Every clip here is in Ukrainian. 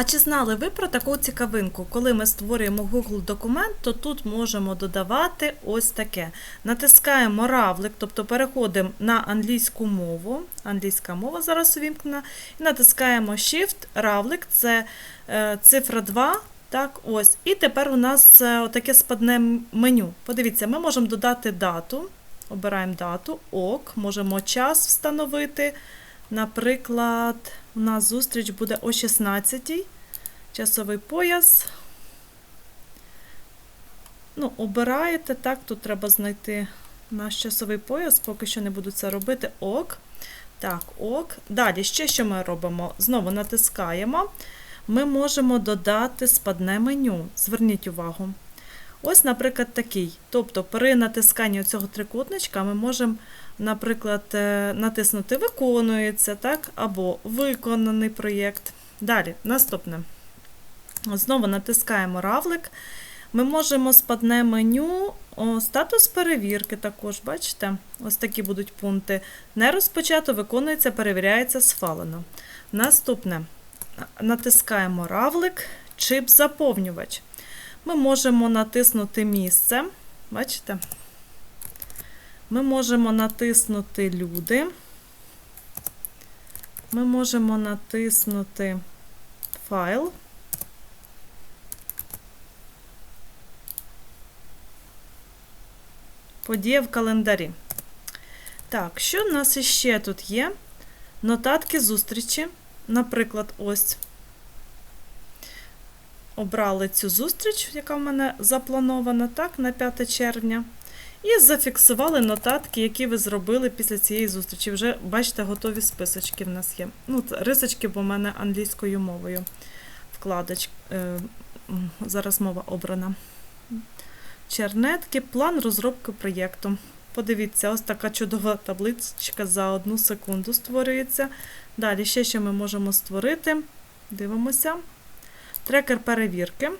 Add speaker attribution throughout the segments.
Speaker 1: А чи знали ви про таку цікавинку? Коли ми створюємо Google документ, то тут можемо додавати ось таке. Натискаємо равлик, тобто переходимо на англійську мову. Англійська мова зараз увімкнена. І натискаємо Shift, равлик, це е, цифра 2. Так, ось. І тепер у нас е, таке спадне меню. Подивіться, ми можемо додати дату. Обираємо дату, ок, можемо час встановити. Наприклад, у нас зустріч буде о 16 часовий пояс. Ну, обираєте, так, тут треба знайти наш часовий пояс, поки що не буду це робити. Ок. Так, ок. Далі, ще що ми робимо? Знову натискаємо. Ми можемо додати спадне меню. Зверніть увагу. Ось, наприклад, такий. Тобто, при натисканні цього трикутничка ми можемо, наприклад, е, натиснути Виконується, так, або Виконаний проєкт. Далі, наступне. Знову натискаємо равлик. Ми можемо спадне меню, о, статус перевірки також, бачите? Ось такі будуть пункти. Не розпочато, виконується, перевіряється, схвалено. Наступне. Натискаємо равлик, чип заповнювач. Ми можемо натиснути місце. Бачите? Ми можемо натиснути люди. Ми можемо натиснути файл. Подія в календарі. Так, що в нас іще тут є? Нотатки зустрічі. Наприклад, ось обрали цю зустріч, яка в мене запланована, так, на 5 червня. І зафіксували нотатки, які ви зробили після цієї зустрічі. Вже, бачите, готові списочки в нас є. Ну, рисочки, бо в мене англійською мовою. Вкладоч. Е, зараз мова обрана. Чернетки, план розробки проєкту. Подивіться, ось така чудова табличка за одну секунду створюється. Далі ще що ми можемо створити. Дивимося. Трекер перевірки.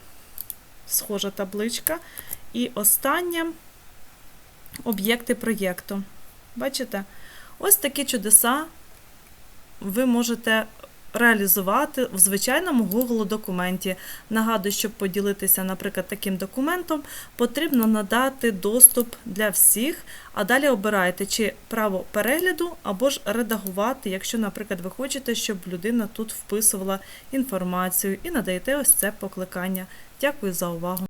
Speaker 1: Схожа табличка. І останнє об'єкти проєкту. Бачите? Ось такі чудеса ви можете реалізувати в звичайному Google документі. Нагадую, щоб поділитися, наприклад, таким документом, потрібно надати доступ для всіх, а далі обирайте, чи право перегляду або ж редагувати, якщо, наприклад, ви хочете, щоб людина тут вписувала інформацію і надаєте ось це покликання. Дякую за увагу.